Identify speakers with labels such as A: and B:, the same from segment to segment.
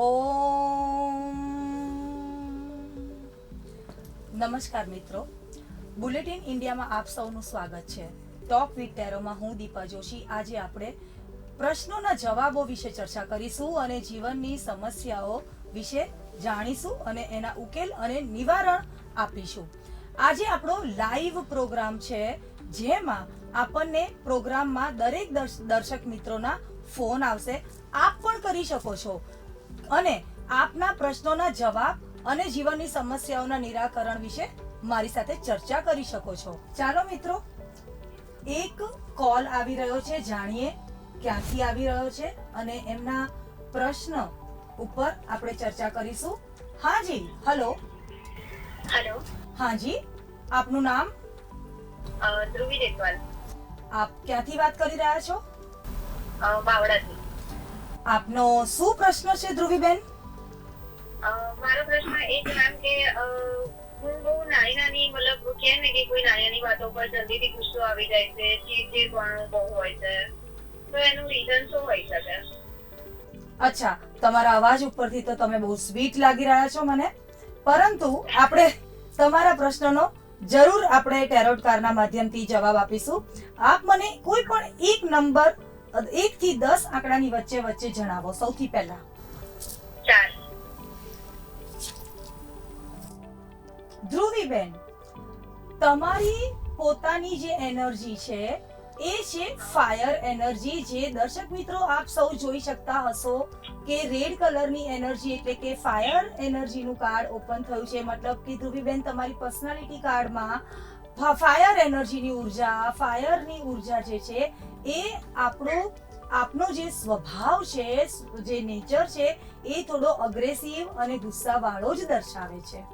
A: ઓમ. નમસ્કાર મિત્રો. બુલેટિન ઇન્ડિયામાં આપ સૌનું સ્વાગત છે. ટોપ વિથ ટેરોમાં હું દીપા જોશી. આજે આપણે પ્રશ્નોના જવાબો વિશે ચર્ચા કરીશું અને જીવનની સમસ્યાઓ વિશે જાણીશું અને એના ઉકેલ અને નિવારણ આપીશું. આજે આપણો લાઈવ પ્રોગ્રામ છે, જેમાં આપણને પ્રોગ્રામમાં દરેક દર્શક મિત્રોના ફોન આવશે. આપ પણ કરી શકો છો. અને આપના પ્રશ્નોના જવાબ અને જીવનની સમસ્યાઓના નિરાકરણ વિશે મારી સાથે ચર્ચા કરી શકો છો. ચાલો મિત્રો એક કોલ આવી રહ્યો છે જાણીએ ક્યાંથી આવી રહ્યો છે અને એમના પ્રશ્ન ઉપર આપણે ચર્ચા કરીશું. હાજી હલો.
B: હેલો.
A: હાજી આપનું નામ?
B: ધ્રુવી દેસવાલ
A: આપ ક્યાંથી વાત કરી રહ્યા છો?
B: બાવડાથી બાવળાથી.
A: આપનો શું પ્રશ્ન છે ધ્રુવીબેન?
B: મારો પ્રશ્ન એ છે મેમ કે હું બહુ નાની નાની મતલબ કે ને કે કોઈ નાની નાની વાતો પર જલ્દીથી ગુસ્સો આવી જાય છે ચીડચીડ પણ બહુ હોય છે તો એનું રીઝન શું હોઈ શકે?
A: અચ્છા તમારા અવાજ ઉપરથી તો તમે બહુ સ્વીટ લાગી રહ્યા છો મને. પરંતુ આપણે તમારા પ્રશ્નનો જરૂર આપણે ટેરોટ કારના માધ્યમથી જવાબ આપીશું. આપ મને કોઈ પણ એક નંબર એક થી દસ આંકડાની વચ્ચે વચ્ચે જણાવો સૌથી પહેલા.
B: ધ્રુવી
A: ધ્રુવીબેન તમારી પોતાની જે એનર્જી છે એ છે ફાયર એનર્જી જે દર્શક મિત્રો આપ સૌ જોઈ શકતા હશો કે રેડ કલરની એનર્જી એટલે કે ફાયર એનર્જીનું કાર્ડ ઓપન થયું છે. મતલબ કે ધ્રુવીબેન તમારી પર્સનાલિટી કાર્ડમાં ફાયર એનર્જીની ઊર્જા ફાયરની ઊર્જા જે છે, એ આપણો, આપનો જે સ્વભાવ છે, જે નેચર છે, એ થોડો અગ્રેસિવ અને ગુસ્સાવાળો જ દર્શાવે છે.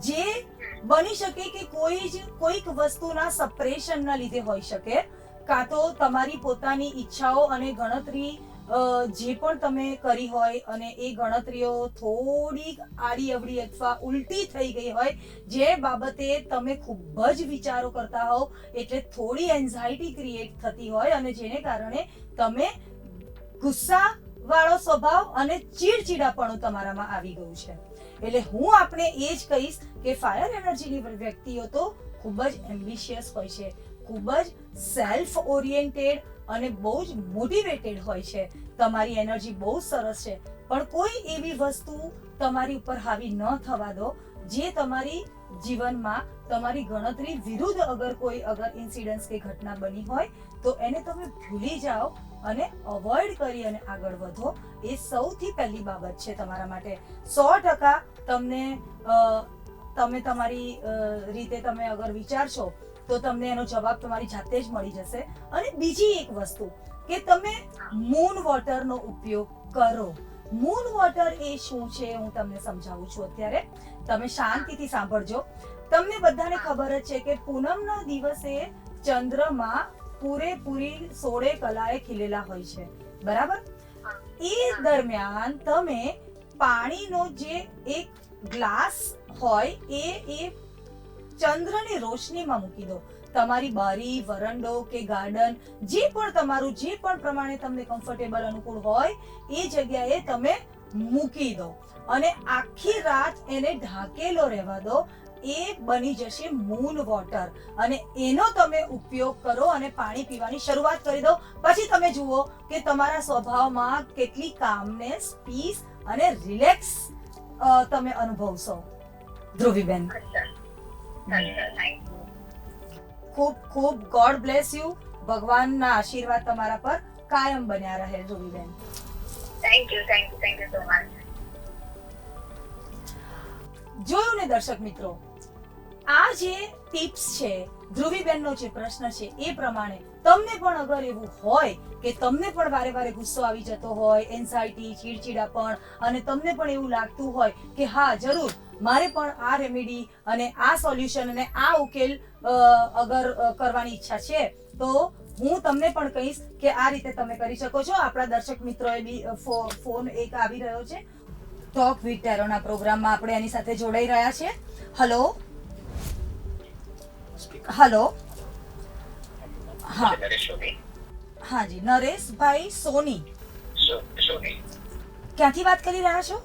A: જે બની શકે કે કોઈ જ, કોઈક વસ્તુના સપ્રેશનના લીધે હોઈ શકે, કાં તો તમારી પોતાની ઈચ્છાઓ અને ગણતરી જે પણ તમે કરી હોય અને એ ગણતરીઓ થોડીક આડી અવડી અથવા ઉલટી થઈ ગઈ હોય, જે બાબતે તમે ખૂબ જ વિચારો કરતા હોવ, એટલે થોડી એન્ઝાયટી ક્રિએટ થતી હોય અને જેને કારણે તમે ગુસ્સા વાળો સ્વભાવ અને ચીડચીડાપણું તમારામાં આવી ગયું છે. એટલે હું આપણે એ જ કહીશ કે ફાયર એનર્જીની વ્યક્તિઓ તો ખૂબ જ એમ્બિશિયસ હોય છે, ખૂબ જ સેલ્ફ ઓરિએન્ટેડ અને બહુ જ મોટિવેટેડ હોય છે. તમારી એનર્જી બહુ સરસ છે. પણ કોઈ એવી વસ્તુ તમારી ઉપર હાવી ન થવા દો, જે તમારી જીવનમાં તમારી ગણતરી વિરુદ્ધ અગર કોઈ અગર ઇન્સિડન્સ કે ઘટના બની હોય, તો એને તમે ભૂલી જાઓ અને અવોઇડ કરી અને આગળ વધો. એ સૌથી પહેલી બાબત છે તમારા માટે. સો ટકા તમને તમે તમારી રીતે તમે અગર વિચારશો તો તમને એનો જવાબ તમારી જાતે જ મળી જશે. અને બીજી એક વસ્તુ કે તમે મૂન વોટરનો ઉપયોગ કરો. મૂન વોટર એ શું છે હું તમને સમજાવું છું અત્યારે. તમે શાંતિથી સાંભળજો. તમને બધાને ખબર જ છે કે પૂનમના દિવસે ચંદ્રમાં પૂરેપૂરી સોળે કલાએ ખીલેલા હોય છે. બરાબર? એ દરમિયાન તમે પાણીનો જે એક ગ્લાસ હોય એ એ ચંદ્રની રોશનીમાં મૂકી દો. તમારી બારી, વરંડો કે ગાર્ડન, જે પણ તમારું, જે પણ પ્રમાણે તમને કમ્ફર્ટેબલ અનુકૂળ હોય, એ જગ્યાએ તમે મૂકી દો. અને આખી રાત એને ઢાકેલો રહેવા દો. એ બની જશે મૂન વોટર અને એનો તમે ઉપયોગ કરો અને પાણી પીવાની શરૂઆત કરી દો. પછી તમે જુઓ કે તમારા સ્વભાવમાં કેટલી કામનેસ પીસ અને રિલેક્સ તમે અનુભવશો. ધ્રુવીબેન. ખૂબ ખૂબ ગોડ બ્લેસ યુ ભગવાનના આશીર્વાદ તમારા પર કાયમ બન્યા રહે Dhruviben
B: thank you thank you thank you so much
A: જોયું ને દર્શક મિત્રો આ જે ટિપ્સ છે ધ્રુવીબેનનો જે પ્રશ્ન છે એ પ્રમાણે તમને પણ અગર એવું હોય કે તમને પણ વારે વારે ગુસ્સો આવી જતો હોય એન્ઝાયટી ચીડચીડાપણ અને તમને પણ એવું લાગતું હોય કે હા જરૂર મારે પણ આ રેમેડી અને આ સોલ્યુશન અને આ ઉકેલ અગર કરવાની ઈચ્છા છે તો હું તમને પણ કહીશ કે આ રીતે તમે કરી શકો છો. આપણા દર્શક મિત્રોએ બી ફો- ફોન એક આવી રહ્યો છે. ટોક વિથ ટેરોના પ્રોગ્રામમાં આપણે એની સાથે જોડાઈ રહ્યા છે. હલો હલો હા.
B: હા જી
A: હાજી નરેશભાઈ સોની.
B: સોની.
A: ક્યાંથી વાત કરી રહ્યા છો?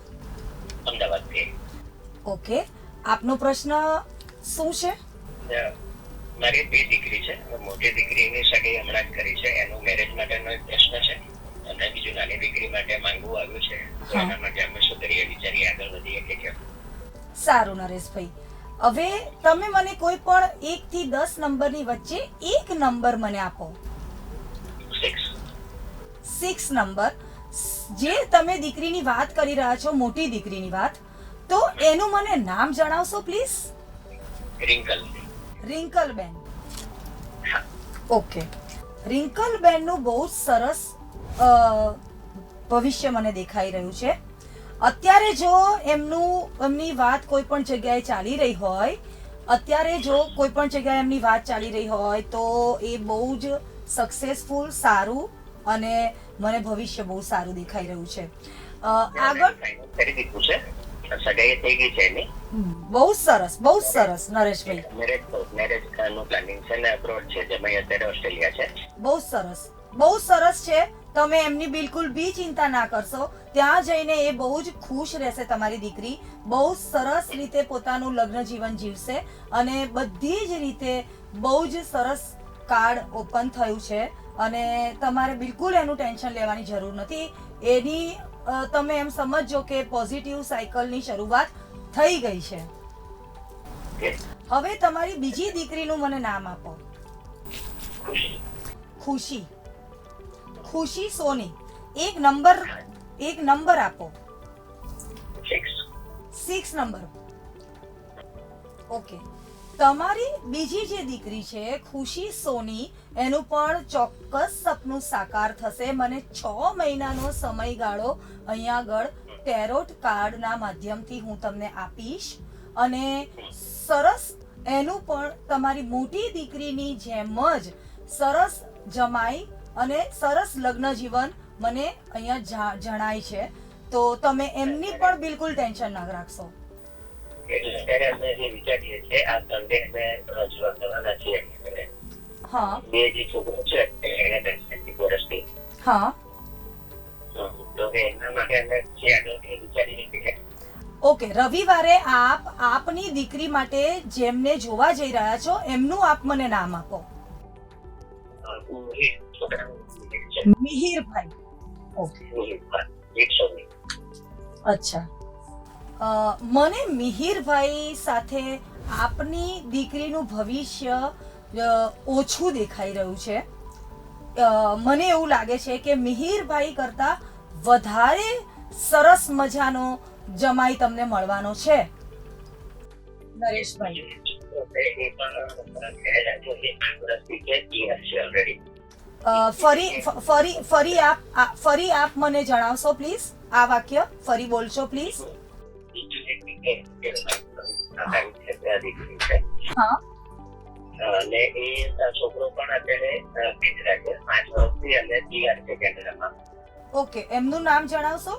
C: અમદાવાદથી.
A: ઓકે. આપનો પ્રશ્ન શું છે?
C: મારી બે દીકરી છે. મોટી દીકરીની સગાઈ હમણાં જ કરી છે. એનું મેરેજ માટેનો એક પ્રશ્ન છે. અને બીજું નાની દીકરી માટે માંગવું આવ્યું છે. તો એના માટે અમે શું કરીએ વિચારી આગળ વધીએ કે કેમ?
A: સારું નરેશભાઈ. હવે તમે મને કોઈ પણ એક થી દસ નંબરની વચ્ચે એક નંબર મને આપો.
C: Six
A: six number. જે તમે દીકરીની વાત કરી રહ્યા છો મોટી દીકરીની વાત તો એનું મને નામ જણાવશો પ્લીઝ
C: રિંકલ
A: રિંકલ
C: બેન
A: ઓકે. રિંકલબેનનું બહુ જ સરસ ભવિષ્ય મને દેખાઈ રહ્યું છે. અત્યારે જો એમનું એમની વાત કોઈ પણ જગ્યાએ ચાલી રહી હોય અત્યારે જો કોઈ પણ જગ્યાએ એમની વાત ચાલી રહી હોય તો એ બહુ જ સક્સેસફુલ સારું અને મને ભવિષ્ય બહુ સારું દેખાઈ રહ્યું છે. આગળ
C: સગાઈ થઈ ગઈ છે એની.
A: બહુ સરસ બહુ સરસ નરેશભાઈ.
C: મેરેજ મેરેજનું પ્લાનિંગ છે ને અબ્રોડ છે જમાઈ અત્યારે ઓસ્ટ્રેલિયા છે.
A: બહુ સરસ બહુ સરસ છે. તમે એમની બિલકુલ બી ચિંતા ના કરશો. ત્યાં જઈને એ બહુ જ ખુશ રહેશે તમારી દીકરી. બહુ સરસ રીતે પોતાનું લગ્ન જીવન જીવશે અને બધી જ રીતે બહુ જ સરસ કાર્ડ ઓપન થયું છે. અને તમારે બિલકુલ એનું ટેન્શન લેવાની જરૂર નથી. એની તમે એમ સમજજો કે પોઝિટિવ સાયકલની શરૂઆત થઈ ગઈ છે. હવે તમારી બીજી દીકરીનું મને નામ આપો.
C: ખુશી.
A: ખુશી સોની. એક નંબર એક નંબર આપો.
C: Six
A: number. ઓકે તમારી બીજી જે દીકરી છે, ખુશી સોની એનું પણ ચોક્કસ સપનું સાકાર થશે. મને છ મહિનાનો સમયગાળો અહીંયા આગળ ટેરોટ કાર્ડના માધ્યમથી હું તમને આપીશ. અને સરસ એનું પણ તમારી મોટી દીકરીની જેમ જ સરસ જમાઈ અને સરસ લગ્ન જીવન મને અહીંયા જણાય છે. તો તમે એમની પણ બિલકુલ ટેન્શન ના રાખશો.
C: અત્યારે અમે વિચારીએ છીએ, આ સંદેશ મેં રજૂઆત કરવાના છીએ.
A: હા.
C: બે જે છોકરો છે એને દસ વર્ષથી
A: હા.
C: તો એના માટે અમે કે
A: ઓકે રવિવારે આપ આપની દીકરી માટે જેમને જોવા જઈ રહ્યા છો એમનું આપ મને નામ આપો. મિહિરભાઈ. ઓકે. અચ્છા. મને મિહિરભાઈ સાથે આપની દીકરીનું ભવિષ્ય ઓછું દેખાઈ રહ્યું છે. મને એવું લાગે છે કે મિહિરભાઈ કરતા વધારે સરસ મજાનો જમાઈ તમને મળવાનો છે. ફરી ફરી આપ ફરી આપ મને જણાવશો પ્લીઝ? આ વાક્ય, ફરી બોલશો પ્લીઝ? હા.
C: અને એ છોકરો પણ અત્યારે કેનેડા છે પાંચ વર્ષથી અને પિયર છે કેનેડામાં
A: ઓકે એમનું નામ જણાવશો?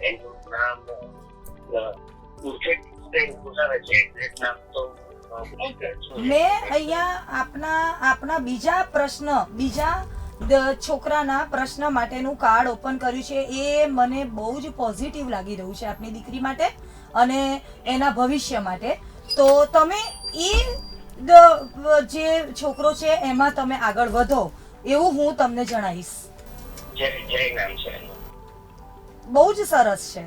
C: એનું નામ છે એક્ઝેક્ટ તો.
A: મેં અહીંયા આપના આપના બીજા પ્રશ્ન બીજા છોકરાના પ્રશ્ન માટેનું કાર્ડ ઓપન કર્યું છે. એ મને બહુ જ પોઝિટિવ લાગી રહ્યું છે આપની દીકરી માટે અને એના ભવિષ્ય માટે. તો તમે એ જે છોકરો છે એમાં તમે આગળ વધો. એવું હું તમને જણાવીશ. બહુ જ સરસ છે.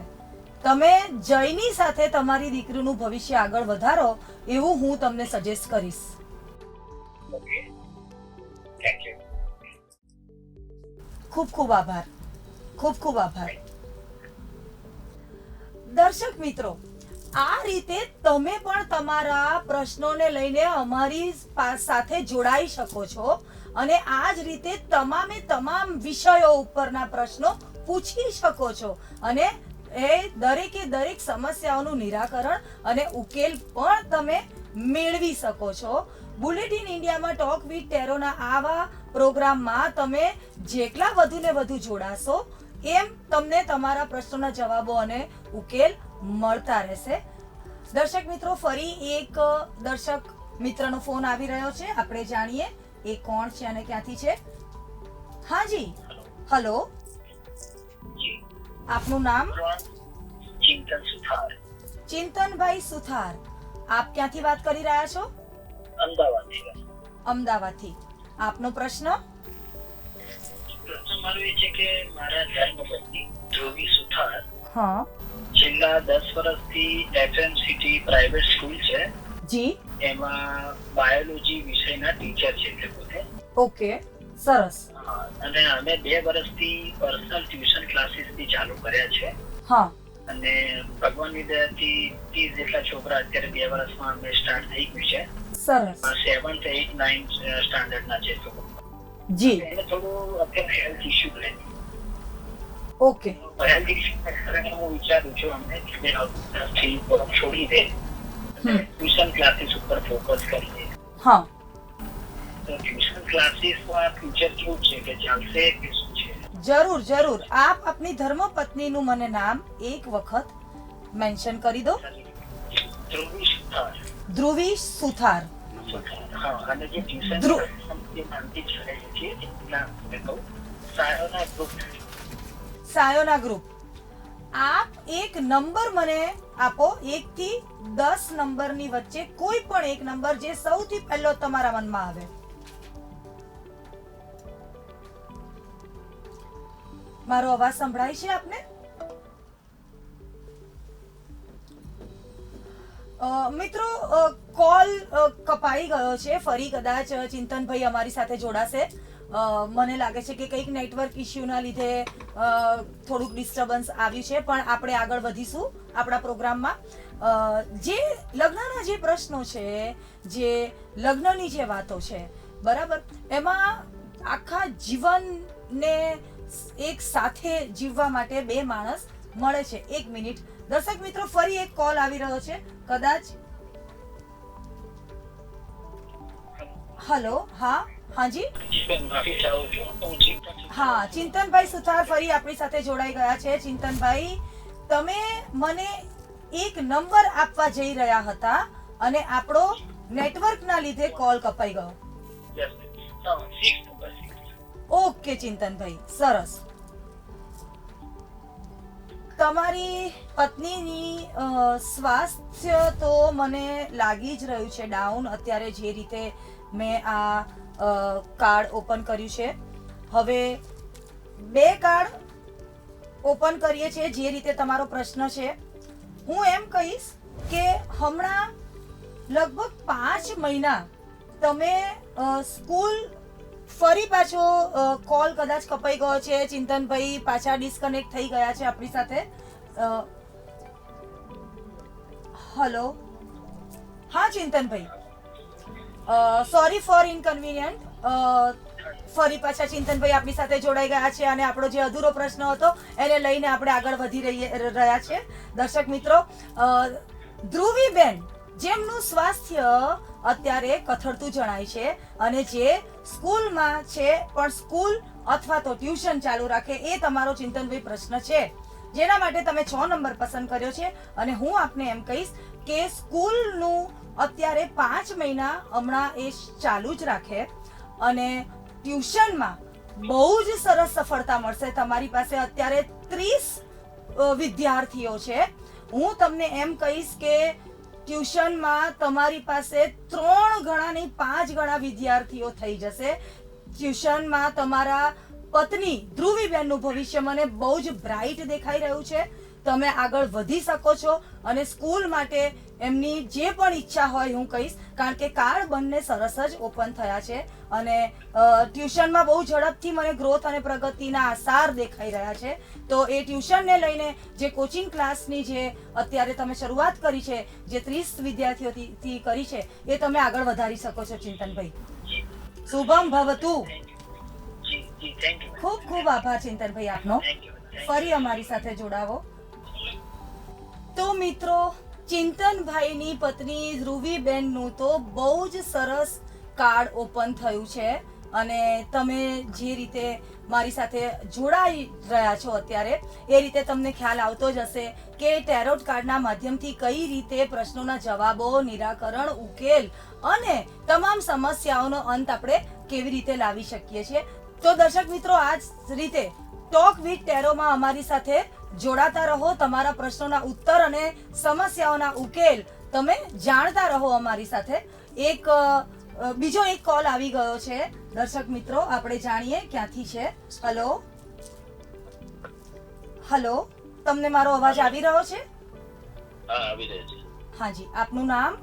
A: તમે જયની સાથે તમારી દીકરીનું ભવિષ્ય આગળ વધારો એવું હું તમને સજેસ્ટ કરીશ. ખૂબ ખૂબ આભાર. ખૂબ ખૂબ આભાર. દર્શક મિત્રો આ રીતે તમે પણ તમારા પ્રશ્નોને લઈને અમારી સાથે જોડાઈ શકો છો અને આ જ રીતે તમામે તમામ વિષયો ઉપરના પ્રશ્નો પૂછી શકો છો અને એ દરેકે દરેક સમસ્યાઓનું નિરાકરણ અને ઉકેલ પણ તમે મેળવી શકો છો. બુલેટિન ઇન્ડિયામાં ટોક વિથ ટેરોના આવા પ્રોગ્રામમાં તમે જેટલા વધુ ને વધુ જોડાશો એમ તમને તમારા પ્રશ્નોના જવાબો અને ઉકેલ મળતા રહેશે. દર્શક મિત્રો ફરી એક દર્શક મિત્રનો ફોન આવી રહ્યો છે. આપણે જાણીએ એ કોણ છે અને ક્યાંથી છે. હા જી. હલો. આપનું નામ?
D: ચિંતન સુથાર.
A: ચિંતનભાઈ સુથાર. આપ ક્યાંથી વાત કરી રહ્યા છો?
D: અમદાવાદથી
A: અમદાવાદથી. આપનો પ્રશ્ન?
D: પ્રશ્ન મારો એ છે કે મારા ધર્મપત્ની ધ્રુવી સુથાર
A: હા.
D: છેલ્લા દસ વર્ષથી એફએમ સિટી પ્રાઇવેટ સ્કૂલ છે.
A: જી.
D: એમાં બાયોલોજી વિષયના ટીચર છે તે પોતે
A: ઓકે. સરસ.
D: અને અમે બે વર્ષથી પર્સનલ ટ્યુશન ક્લાસીસ બી ચાલુ કર્યા છે.
A: હા.
D: અને ભગવાનની દયાથી ત્રીસ જેટલા છોકરા અત્યારે બે વર્ષમાં અમે સ્ટાર્ટ થઈ ગયું છે.
A: સરસ.
D: સેવન્થ એઇટ નાઇન્થ સ્ટાન્ડર્ડના છે તો
A: જી. ઓકે.
D: હેલ્થ ઇસ્યુ કારણે હું વિચારું છું અમને કે બે વર્ષથી થોડુંક છોડી દે.
A: હમ.
D: ટ્યુશન ક્લાસીસ ઉપર ફોકસ કરીએ
A: હા.
D: ટ્યુશન ક્લાસીસમાં ફ્યુચર કેવું છે કે ચાલશે કે શું છે?
A: જરૂર જરૂર. આપ આપની ધર્મપત્નીનું મને નામ એક વખત મેન્શન કરી દો.
D: ધ્રુવી સુથાર.
A: ધ્રુવી સુથાર.
D: અને જે ટ્યુશન સાયોના ગ્રુપ.
A: આપ એક નંબર મને આપો એક થી દસ નંબરની વચ્ચે કોઈ પણ એક નંબર જે સૌથી પહેલો તમારા મનમાં આવે. મારો અવાજ સંભળાય છે આપને? મિત્રો કોલ કપાઈ ગયો છે. ફરી કદાચ ચિંતનભાઈ અમારી સાથે જોડાશે. મને લાગે છે કે કંઈક નેટવર્ક ઇશ્યુના લીધે થોડુંક ડિસ્ટર્બન્સ આવ્યું છે. પણ આપણે આગળ વધીશું આપણા પ્રોગ્રામમાં. જે લગ્નના જે પ્રશ્નો છે, જે લગ્નની જે વાતો છે, બરાબર? એમાં આખા જીવનને એક સાથે જીવવા માટે બે માણસ મળે છે. એક મિનિટ. દર્શક મિત્રો ફરી એક કોલ આવી રહ્યો છે. કદાચ હલો હા હાજી?
D: હું ચિંતન
A: હા ચિંતનભાઈ સુથાર ફરી આપણી સાથે જોડાઈ ગયા છે. ચિંતનભાઈ તમે મને એક નંબર આપવા જઈ રહ્યા હતા અને આપણો નેટવર્કના લીધે કોલ કપાઈ ગયો. ઓકે ચિંતનભાઈ સરસ. તમારી પત્નીની સ્વાસ્થ્ય તો મને લાગી જ રહ્યું છે ડાઉન અત્યારે જે રીતે મેં આ કાર્ડ ઓપન કર્યું છે. હવે બે કાર્ડ ઓપન કરીએ છીએ જે રીતે તમારો પ્રશ્ન છે. હું એમ કહીશ કે હમણાં લગભગ પાંચ મહિના તમે સ્કૂલ ફરી પાછો કોલ કદાચ કપાઈ ગયો છે. ચિંતનભાઈ પાછા ડિસ્કનેક્ટ થઈ ગયા છે આપણી સાથે. હલો હા, ચિંતનભાઈ. સોરી ફોર ઇનકન્વિનિયન્ટ ફરી પાછા ચિંતનભાઈ આપણી સાથે જોડાઈ ગયા છે અને આપણો જે અધૂરો પ્રશ્ન હતો, એને લઈને આપણે આગળ વધી રહીએ રહ્યા છે દર્શક મિત્રો ધ્રુવીબેન, જેમનું સ્વાસ્થ્ય અત્યારે કથળતું જણાય છે અને જે સ્કૂલમાં છે, પણ સ્કૂલ અથવા તો ટ્યુશન ચાલુ રાખે એ તમારો ચિંતનભાઈ પ્રશ્ન છે. જેના માટે તમે છ નંબર પસંદ કર્યો છે અને હું આપને એમ કહીશ કે સ્કૂલનું અત્યારે પાંચ મહિના હમણાં એ ચાલુ જ રાખે અને ટ્યુશનમાં બહુ જ સરસ સફળતા મળશે તમારી પાસે અત્યારે ત્રીસ વિદ્યાર્થીઓ છે. હું તમને એમ કહીશ કે ટ્યુશનમાં તમારી પાસે ત્રણ ગણા નહીં પાંચ ગણા વિદ્યાર્થીઓ થઈ જશે. ટ્યુશનમાં તમારા પત્ની ધ્રુવીબેનનું ભવિષ્ય મને બહુ જ બ્રાઇટ દેખાઈ રહ્યું છે. તમે આગળ વધી શકો છો અને સ્કૂલ માટે એમની જે પણ ઈચ્છા હોય હું કહીશ કારણ કે કાર્ડ બંને સરસ જ ઓપન થયા છે અને ટ્યુશનમાં બહુ ઝડપથી મને ગ્રોથ અને પ્રગતિના આસાર દેખાઈ રહ્યા છે. તો એ ટ્યુશનને લઈને જે કોચિંગ ક્લાસની જે અત્યારે તમે શરૂઆત કરી છે જે ત્રીસ વિદ્યાર્થીઓથી કરી છે એ તમે આગળ વધારી શકો છો ચિંતનભાઈ. શુભમ ભવતુ. ખૂબ ખૂબ આભાર ચિંતનભાઈ આપનો. ફરી અમારી સાથે જોડાવો. તો મિત્રો ચિંતનભાઈની પત્ની ધ્રુવીબેનનું તો બહુ જ સરસ કાર્ડ ઓપન થયું છે. અને તમે જે રીતે મારી સાથે જોડાઈ રહ્યા છો અત્યારે, એ રીતે તમને ખ્યાલ આવતો જ હશે કે ટેરોટ કાર્ડના માધ્યમથી કઈ રીતે પ્રશ્નોના જવાબો, નિરાકરણ, ઉકેલ અને તમામ સમસ્યાઓનો અંત આપણે કેવી રીતે લાવી શકીએ છીએ. તો દર્શક મિત્રો, આ જ રીતે ટોક વિથ ટેરોમાં અમારી સાથે જોડાતા રહો. તમારા પ્રશ્નોના ઉત્તર અને સમસ્યાઓના ઉકેલ તમે જાણતા રહો અમારી સાથે. એક બીજો એક કોલ આવી ગયો છે. દર્શક મિત્રો આપણે જાણીએ ક્યાંથી છે. હલો હલો તમને મારો અવાજ આવી રહ્યો છે? હાજી આપનું નામ?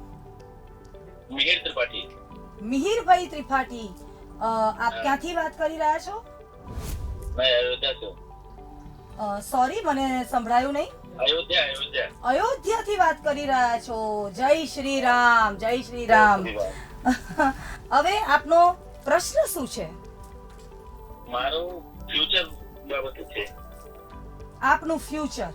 C: મિહિર ત્રિપાઠી.
A: મિહિરભાઈ ત્રિપાઠી. આપ ક્યાંથી વાત કરી રહ્યા છો?
C: મેં અયોધ્યા છું
A: સોરી મને સંભળાયું નહીં?
C: અયોધ્યા અયોધ્યા.
A: અયોધ્યાથી વાત કરી રહ્યા છો. જય શ્રી રામ જય શ્રી રામ. હવે આપનો પ્રશ્ન શું છે?
C: મારો ફ્યુચર બાબતે છે.
A: આપનું ફ્યુચર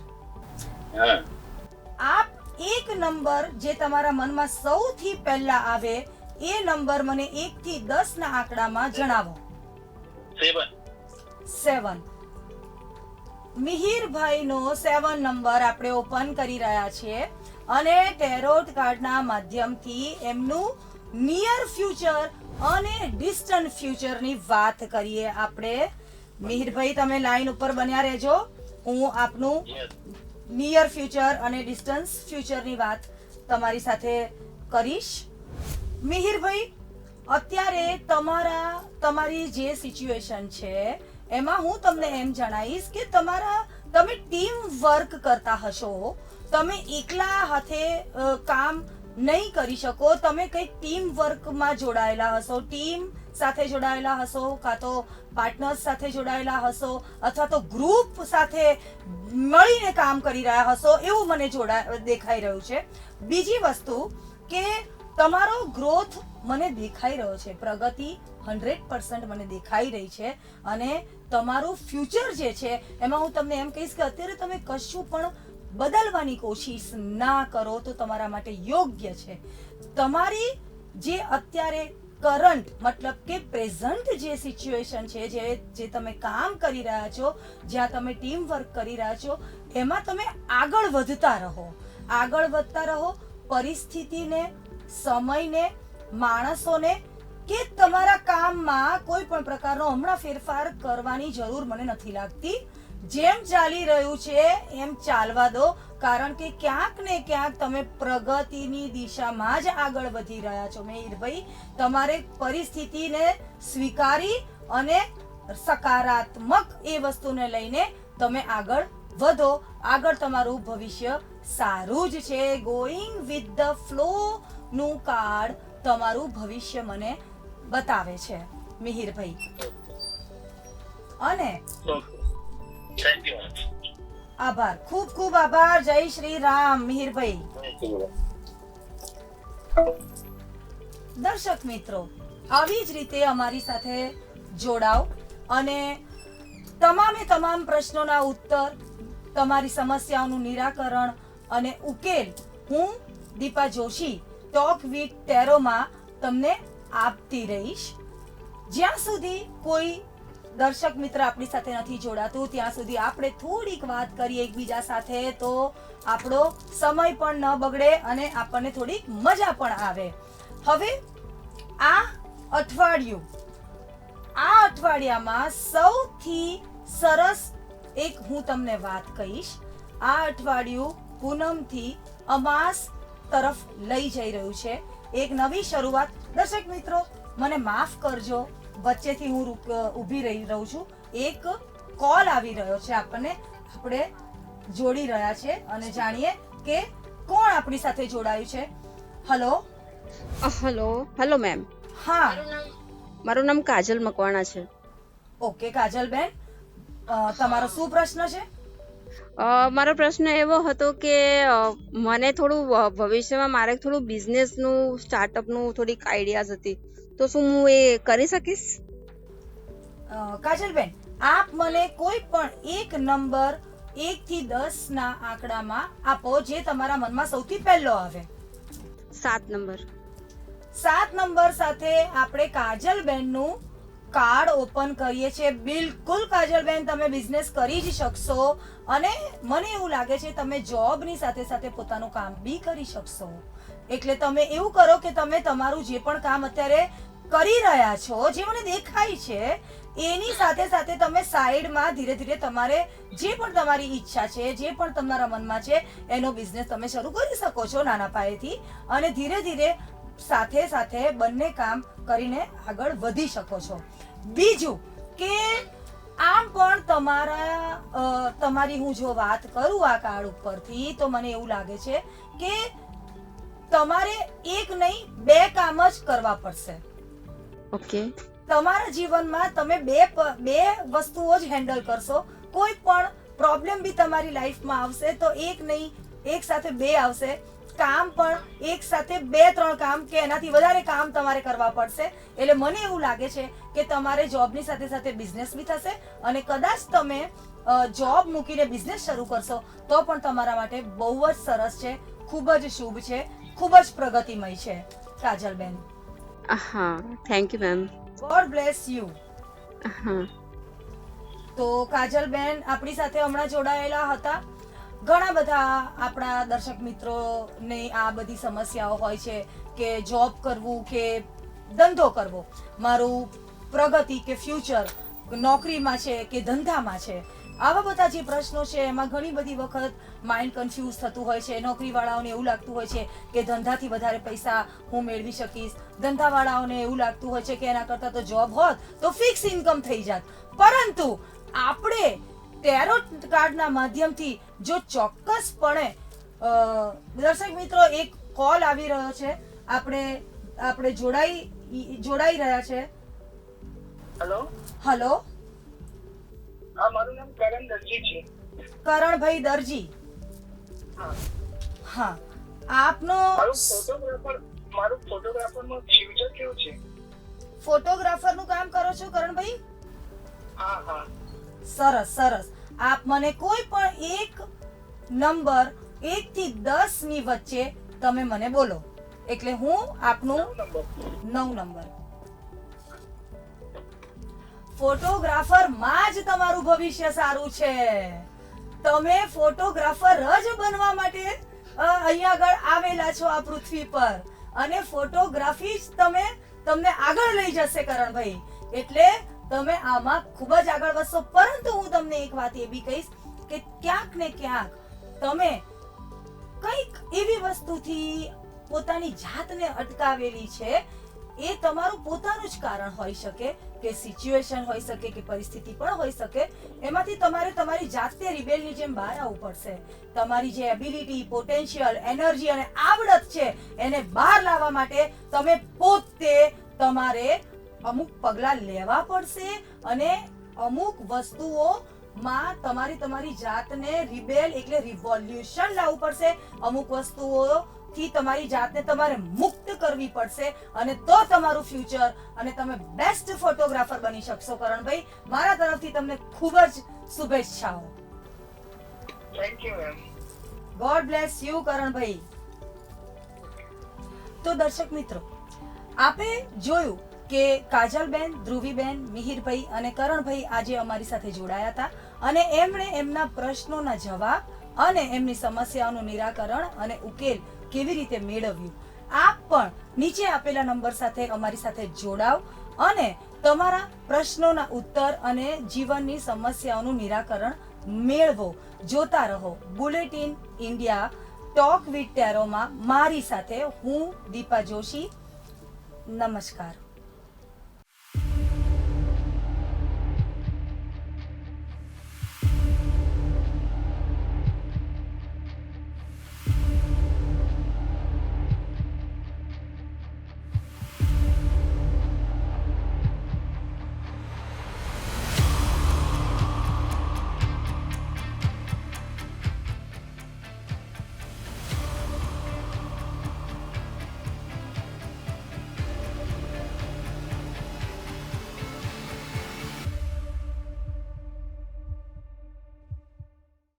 A: આપ એક નંબર જે તમારા મનમાં સૌથી પહેલા આવે એ નંબર મને એક થી દસ ના આંકડામાં જણાવો.
C: સેવન
A: સેવન. મિહિરભાઈનો સેવન નંબર આપણે ઓપન કરી રહ્યા છીએ અને ટેરોટ કાર્ડના માધ્યમથી એમનું નિયર ફ્યુચર અને ડિસ્ટન્ટ ફ્યુચરની વાત કરીએ આપણે. મિહિરભાઈ, તમે લાઈન ઉપર બન્યા રહેજો. હું આપનું નિયર ફ્યુચર અને ડિસ્ટન્સ ફ્યુચરની વાત તમારી સાથે કરીશ. મિહિરભાઈ, અત્યારે તમારા, તમારી જે સિચ્યુએશન છે એમાં હું તમને એમ જણાવીશ કે તમારા, તમે ટીમ વર્ક કરતા હશો, તમે એકલા હાથે કામ નહીં કરી શકો, તમે કંઈક ટીમ વર્કમાં જોડાયેલા હશો ટીમ સાથે જોડાયેલા હશો, કાં તો પાર્ટનર્સ સાથે જોડાયેલા હશો, અથવા તો ગ્રુપ સાથે મળીને કામ કરી રહ્યા હશો, એવું મને જોડા, દેખાઈ રહ્યું છે. બીજી વસ્તુ કે તમારો ગ્રોથ મને દેખાઈ રહ્યો છે, પ્રગતિ હંડ્રેડ પર્સન્ટ મને દેખાઈ રહી છે અને તમારું ફ્યુચર જે છે, એમાં હું તમને એમ કહીશ કે અત્યારે તમે કશું પણ બદલવાની કોશિશ ના કરો તો તમારા માટે યોગ્ય છે. તમારી જે અત્યારે કરંટ, મતલબ કે પ્રેઝન્ટ જે સિચ્યુએશન છે, જે જે તમે કામ કરી રહ્યા છો, જ્યાં તમે ટીમ વર્ક કરી રહ્યા છો, એમાં તમે આગળ વધતા રહો. આગળ વધતા રહો, પરિસ્થિતિને, સમયને, માણસોને કે તમારા કામમાં કોઈ પણ પ્રકારનો હમણાં ફેરફાર કરવાની જરૂર મને નથી લાગતી. જેમ ચાલી રહ્યું છે, એમ ચાલવા દો. કારણ કે ક્યાંક ને ક્યાંક તમે પ્રગતિની દિશામાં જ આગળ વધી રહ્યા છો, મેહિરભાઈ. તમારે પરિસ્થિતિને સ્વીકારી અને સકારાત્મક એ વસ્તુને લઈને તમે આગળ વધો. આગળ તમારું ભવિષ્ય સારું જ છે. ગોઈંગ વિથ ધ ફ્લો નું કાર્ડ તમારું ભવિષ્ય મને બતાવે છે, મિહિરભાઈ. અને આભાર. ખૂબ ખૂબ આભાર. જય શ્રી રામ, મિહિરભાઈ. દર્શક મિત્રો, આવી જ રીતે અમારી સાથે જોડાઓ અને તમામે તમામ પ્રશ્નોના ઉત્તર, તમારી સમસ્યાઓનું નિરાકરણ અને ઉકેલ હું દીપા જોશી ટોક વિથ ટેરોમાં તમને આપતી રહીશ. જ્યાં સુધી કોઈ દર્શક મિત્ર આપણી સાથે નથી જોડાતું, ત્યાં સુધી આપણે થોડીક વાત કરીએ એકબીજા સાથે તો આપણો સમય પણ ન બગડે અને આપણને થોડીક મજા પણ આવે. હવે આ અઠવાડિયું, આ અઠવાડિયામાં સૌથી સરસ એક હું તમને વાત કહીશ. આ અઠવાડિયું પૂનમથી અમાસ તરફ લઈ જઈ રહ્યું છે. એક નવી શરૂઆત. દર્શક મિત્રો મને માફ કરજો વચ્ચેથી હું ઊભી રહી રહું છું. એક કોલ આવી રહ્યો છે આપણને. આપણે જોડી રહ્યા છે અને જાણીએ કે કોણ આપણી સાથે જોડાયું છે. હલો?
E: હલો. હલો મેમ
A: હા.
E: મારું નામ કાજલ મકવાણા છે.
A: ઓકે કાજલબેન. બેન તમારો શું પ્રશ્ન છે?
E: મારો પ્રશ્ન એવો હતો કે મને થોડું ભવિષ્યમાં મારે થોડું બિઝનેસનું સ્ટાર્ટઅપનું થોડીક આઈડિયાઝ હતી. તો શું હું એ કરી શકીશ?
A: કાજલબેન આપ મને કોઈ પણ એક નંબર એક થી દસ ના આંકડામાં આપો જે તમારા મનમાં સૌથી પહેલો આવે.
E: સાત નંબર.
A: સાત નંબર સાથે આપણે કાજલબેનનું કાર્ડ ઓપન કરીએ છીએ. બિલકુલ કાજલબેન, તમે બિઝનેસ કરી જ શકશો અને મને એવું લાગે છે તમે જોબની સાથે સાથે પોતાનું કામ બી કરી શકશો. એટલે તમે એવું કરો કે તમે તમારું જે પણ કામ અત્યારે કરી રહ્યા છો, જે મને દેખાય છે, એની સાથે સાથે તમે સાઈડમાં ધીરે ધીરે તમારે જે પણ તમારી ઈચ્છા છે, જે પણ તમારા મનમાં છે, એનો બિઝનેસ તમે શરૂ કરી શકો છો નાના પાયેથી અને ધીરે ધીરે સાથે સાથે બંને કામ કરીને આગળ વધી શકો છો. બીજું કે આમ પણ તમારા તમારી હું જો વાત કરું આ કાર્ડ ઉપરથી તો મને એવું લાગે છે કે તમારે એક નહીં બે કામ જ કરવા પડશે.
E: ઓકે.
A: તમારા જીવનમાં તમે બે બે વસ્તુઓ જ હેન્ડલ કરશો. કોઈ પણ પ્રોબ્લેમ બી તમારી લાઈફમાં આવશે તો એક નહીં એક સાથે બે આવશે. કામ પણ એક સાથે બે ત્રણ કામ કે એનાથી વધારે કામ તમારે કરવા પડશે. એટલે મને એવું લાગે છે કે તમારે જોબની સાથે સાથે બિઝનેસ બી થશે અને કદાચ તમે જોબ મૂકીને બિઝનેસ શરૂ કરશો તો પણ તમારા માટે બહુ જ સરસ છે ખૂબ જ શુભ છે ખૂબ જ પ્રગતિમય છે કાજલબેન.
E: હા thank you ma'am
A: God bless you
E: હા.
A: તો કાજલબેન આપણી સાથે હમણાં જોડાયેલા હતા. ઘણા બધા આપણા દર્શક મિત્રોને આ બધી સમસ્યાઓ હોય છે કે જોબ કરવું કે ધંધો કરવો. મારું પ્રગતિ કે ફ્યુચર નોકરીમાં છે કે ધંધામાં છે? આવા બધા જે પ્રશ્નો છે, એમાં ઘણી બધી વખત માઇન્ડ કન્ફ્યુઝ થતું હોય છે, નોકરીવાળાઓને એવું લાગતું હોય છે કે ધંધાથી વધારે પૈસા હું મેળવી શકીશ. ધંધાવાળાઓને એવું લાગતું હોય છે કે એના કરતાં તો જોબ હોત તો ફિક્સ ઇન્કમ થઈ જાત. પરંતુ આપણે ટેરોટ કાર્ડના માધ્યમથી જો ચોક્કસપણે દર્શક મિત્રો એક કોલ આવી રહ્યો છે. આપણે આપણે જોડાઈ જોડાઈ રહ્યા છે.
D: હેલો
A: હલો
D: હા મારું નામ કરણ દરજી છે.
A: કરણભાઈ દરજી.
D: હા.
A: હા. આપનો
D: ફોટોગ્રાફર મારું ફોટોગ્રાફરનું ફ્યુચર કેવું છે?
A: ફોટોગ્રાફરનું કામ કરો છો કરણભાઈ?
D: હા હા.
A: સરસ સરસ. આપ મને કોઈ પણ એક નંબર એક થી દસની વચ્ચે તમે મને બોલો. એટલે હું આપનું નવ નંબર. ફોટોગ્રાફરમાં જ તમારું ભવિષ્ય સારું છે. તમે ફોટોગ્રાફર જ બનવા માટે અહીંયા આગળ આવેલા છો આ પૃથ્વી પર. અને ફોટોગ્રાફી જ તમે તમને આગળ લઈ જશે કરણભાઈ. એટલે તમે આમાં ખૂબ જ આગળ વધશો. પરંતુ હું તમને એક વાત એ બી કહીશ કે ક્યાંક ને ક્યાંક તમે કંઈક એવી વસ્તુથી પોતાની જાતને અટકાવેલી છે, એ તમારું પોતાનું જ કારણ હોઈ શકે, કે સિચ્યુએશન હોઈ શકે, કે પરિસ્થિતિ પણ હોઈ શકે. એમાંથી તમારે તમારી જાતે રિબેલની જેમ બહાર આવવું પડશે. તમારી જે એબિલિટી પોટેન્શિયલ એનર્જી અને આવડત છે, એને બહાર લાવવા માટે તમે પોતે તમારે અમુક પગલાં લેવા પડશે અને અમુક વસ્તુઓ માં તમારી તમારી જાતને રિબેલ એટલે રિવોલ્યુશન લાવવું પડશે. અમુક વસ્તુઓ થી તમારી જાતને તમારે મુક્ત કરવી પડશે અને તો તમારું ફ્યુચર અને તમે બેસ્ટ ફોટોગ્રાફર બની શકશો કરણભાઈ. મારા તરફથી તમને ખૂબ જ શુભેચ્છાઓ.
D: Thank you
A: God bless you Karanbhai. તો દર્શક મિત્રો આપે જોયું કે કાજલબેન, ધ્રુવીબેન, મિહિરભાઈ અને કરણભાઈ આજે અમારી સાથે જોડાયા હતા અને એમણે એમના પ્રશ્નોના જવાબ અને એમની સમસ્યાઓનું નિરાકરણ અને ઉકેલ કેવી રીતે મેળવ્યું. આપ પણ નીચે આપેલા નંબર સાથે અમારી સાથે જોડાવ અને તમારા પ્રશ્નોના ઉત્તર અને જીવનની સમસ્યાઓનું નિરાકરણ મેળવો. જોતા રહો. બુલેટિન ઇન્ડિયા ટોક વિથ ટેરોમાં મારી સાથે હું દીપા જોશી. નમસ્કાર.